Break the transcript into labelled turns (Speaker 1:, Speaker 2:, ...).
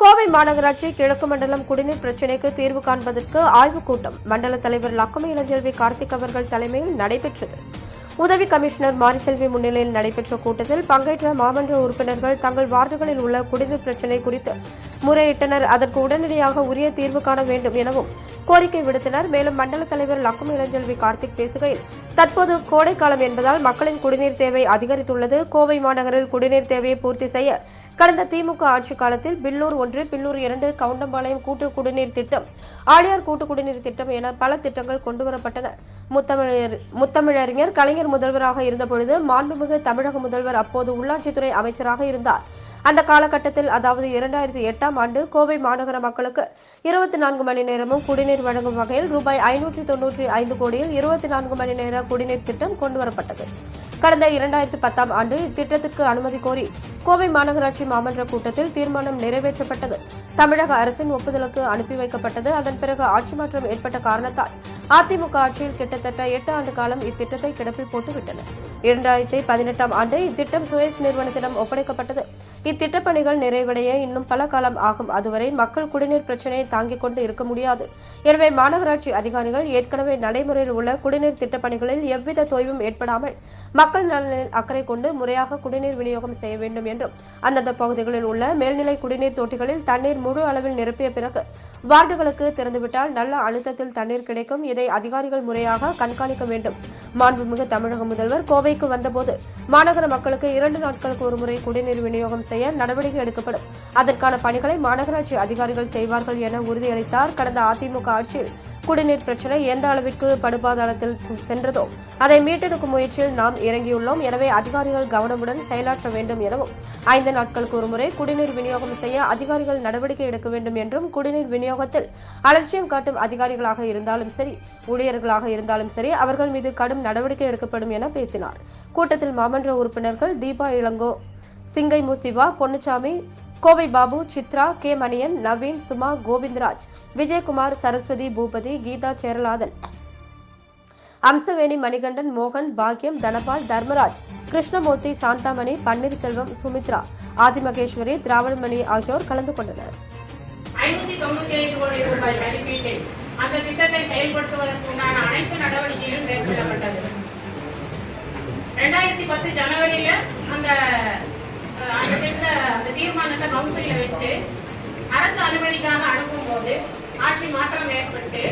Speaker 1: கோவை மாநகராட்சி கிழக்கு மண்டலம் குடிநீர் பிரச்சினைக்கு தீர்வு காண்பதற்கு ஆய்வுக் கூட்டம். மண்டல தலைவர் லக்குமி இளஞ்செல்வி கார்த்திக் அவர்கள் தலைமையில் நடைபெற்றது. உதவி கமிஷனர் மாரிசெல்வி முன்னிலையில் நடைபெற்ற கூட்டத்தில் பங்கேற்ற மாமன்ற உறுப்பினர்கள் தங்கள் வார்டுகளில் உள்ள குடிநீர் பிரச்சினை குறித்து முறையிட்டனர். அதற்கு உடனடியாக உரிய தீர்வு காண வேண்டும் எனவும் கோரிக்கை விடுத்தனர். மேலும் மண்டல தலைவர் லக்குமி இளஞ்செல்வி கார்த்திக் பேசுகையில் தற்போது கோடைக்காலம் என்பதால் மக்களின் குடிநீர் தேவை அதிகரித்துள்ளது. கோவை மாநகரில் குடிநீர் தேவையை பூர்த்தி செய்ய கடந்த திமுக ஆட்சி காலத்தில் பில்லூர் ஒன்று பில்லூர் இரண்டு கவுண்டம்பாளையம் கூட்டு குடிநீர் திட்டம் ஆழியார் கூட்டு குடிநீர் திட்டம் என பல திட்டங்கள் கொண்டுவரப்பட்டன. முத்தமிழர் முத்தமிழறிஞர் கலைஞர் முதல்வராக இருந்தபொழுது மாண்புமிகு தமிழக முதல்வர் அப்போது உள்ளாட்சித்துறை அமைச்சராக இருந்தார். அந்த காலகட்டத்தில் அதாவது இரண்டாயிரத்தி எட்டாம் ஆண்டு கோவை மாநகர மக்களுக்கு இருபத்தி நான்கு மணி நேரமும் குடிநீர் வழங்கும் வகையில் ரூபாய் ஐநூற்றி தொன்னூற்றி ஐந்து கோடியில் இருபத்தி நான்கு மணி நேர குடிநீர் திட்டம் கொண்டுவரப்பட்டது. கடந்த இரண்டாயிரத்தி பத்தாம் ஆண்டு இத்திட்டத்திற்கு அனுமதி கோரி கோவை மாநகராட்சி மாமன்ற கூட்டத்தில் தீர்மானம் நிறைவேற்றப்பட்டது. தமிழக அரசின் ஒப்புதலுக்கு அனுப்பி வைக்கப்பட்டது. அதன் பிறகு ஆட்சி மாற்றம் ஏற்பட்ட காரணத்தால் அதிமுக ஆட்சியில் கிட்டத்தட்ட எட்டு ஆண்டு காலம் இத்திட்டத்தை கிடப்பில் போட்டுவிட்டனர் இரண்டாயிரத்தி பதினெட்டாம் ஆண்டு இத்திட்டம் சுயஸ் நிறுவனத்திடம் ஒப்படைக்கப்பட்டது. இத்திட்டப் பணிகள் நிறைவடைய இன்னும் பல காலம் ஆகும். அதுவரை மக்கள் குடிநீர் பிரச்சினையை தாங்கிக் கொண்டு இருக்க முடியாது. எனவே மாநகராட்சி அதிகாரிகள் ஏற்கனவே நடைமுறையில் உள்ள குடிநீர் திட்டப் பணிகளில் எவ்வித தொய்வும் ஏற்படாமல் மக்கள் நலனில் அக்கறை கொண்டு முறையாக குடிநீர் விநியோகம் செய்ய வேண்டும் என்றும் அந்தந்த பகுதிகளில் உள்ள மேல்நிலை குடிநீர் தொட்டிகளில் தண்ணீர் முழு அளவில் நிரப்பிய பிறகு வார்டுகளுக்கு திறந்துவிட்டால் நல்ல அழுத்தத்தில் தண்ணீர் கிடைக்கும். இதை அதிகாரிகள் முறையாக கண்காணிக்க வேண்டும். மாண்புமிகு தமிழக முதல்வர் கோவைக்கு வந்தபோது மாநகர மக்களுக்கு இரண்டு நாட்களுக்கு ஒருமுறை குடிநீர் விநியோகம் செய்ய நடவடிக்கை எடுக்கப்படும். அதற்கான பணிகளை மாநகராட்சி அதிகாரிகள் செய்வார்கள் என உறுதியளித்தார். கடந்த அதிமுக ஆட்சியில் குடிநீர் பிரச்சனை எந்த அளவிற்கு படுபாதாரத்தில் சென்றதோ அதை மீட்டெடுக்கும் முயற்சியில் நாம் இறங்கியுள்ளோம். எனவே அதிகாரிகள் கவனமுடன் செயலாற்ற வேண்டும் எனவும் ஐந்து நாட்களுக்கு ஒருமுறை குடிநீர் விநியோகம் செய்ய அதிகாரிகள் நடவடிக்கை எடுக்க வேண்டும் என்றும் குடிநீர் விநியோகத்தில் அலட்சியம் காட்டும் அதிகாரிகளாக இருந்தாலும் சரி ஊழியர்களாக இருந்தாலும் சரி அவர்கள் மீது கடும் நடவடிக்கை எடுக்கப்படும் என பேசினார். கூட்டத்தில் மாமன்ற உறுப்பினர்கள் தீபா இளங்கோ சிங்கை முசிவா பொன்னுச்சாமி கோவை பாபு சித்ரா கே. மணியன் நவீன் சுமா கோவிந்தராஜ் விஜயகுமார் சரஸ்வதி பூபதி கீதா சேரலாதன். அம்சவேணி மணிகண்டன் மோகன் பாக்யம் தனபால் தர்மராஜ் கிருஷ்ணமூர்த்தி சாந்தாமணி பன்னீர்செல்வம் சுமித்ரா ஆதிமகேஸ்வரி திராவிடமணி ஆகியோர் கலந்து கொண்டனர்.
Speaker 2: ஐநூத்தி தொண்ணூத்தி ஐந்து கோடி ரூபாய் மதிப்பீட்டில் அந்த திட்டத்தை செயல்படுத்துவதற்குண்டான அனைத்து நடவடிக்கைகளும் மேற்கொள்ளப்பட்டது. பத்து ஜனவரியில அந்த அந்த அந்த தீர்மானத்தை கவுன்சில்ல வச்சு அரசு அனுமதிக்காக அனுப்பும் போது ஆட்சி மாற்றம் ஏற்பட்டு